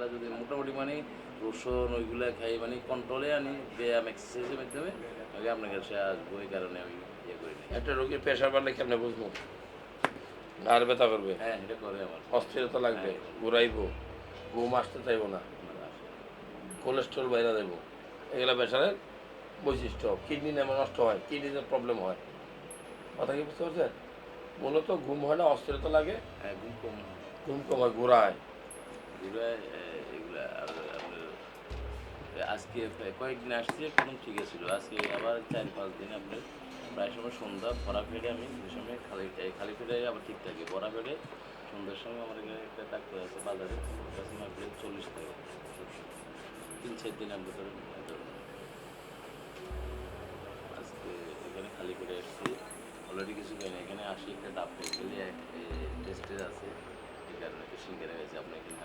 ইনশাল্লাহ যদি মোটামুটি মানে রসুন ওইগুলো খাই মানে কন্ট্রোলে আনি ব্যায়াম এক্সারসাইজের মাধ্যমে আগে আপনার কাছে আসব এই কারণে আমি ইয়ে করি না একটা রোগীর প্রেশার বাড়লে কেমনে বুঝব? ঘাড় ব্যথা করবে? হ্যাঁ এটা করে আমার। অস্থিরতা লাগবে? ঘুরাইবো? ঘুম আসতে চাইব না? কোলেস্ট্রল বাইরে দেবো? এগুলো প্রেশারের বৈশিষ্ট্য। কিডনি নেমে নষ্ট হয় কিডনিতে প্রবলেম হয়। কথা কি বুঝতে পারছেন? মূলত ঘুম হয় না অস্থিরতা লাগে। হ্যাঁ ঘুম কম হয়। ঘুম কম হয় ঘুরায়। এগুলা এগুলা আজকে কয়েকদিন আসছে প্রথম ঠিক ছিল। আজকে আবার চার পাঁচ দিন আপনার প্রায় সময় সন্ধ্যা, ভরা পেটে আমি ওই সময় খালি খালি পেটে আবার ঠিক থাকে। ভরা পেটে সন্ধ্যার সময় আমার এখানে একটা ডাক্তার আছে বাজারে কাছে আমার চল্লিশ টাকা। তিন, চার দিন আমরা ধরেন আজকে এখানে খালি করে এসেছি অলরেডি কিছু খাই না এখানে আসি, একটা ডাব গেলে টেস্টের আছে। এই কারণে একটু সিঙ্গারা গেছে আপনার এখানে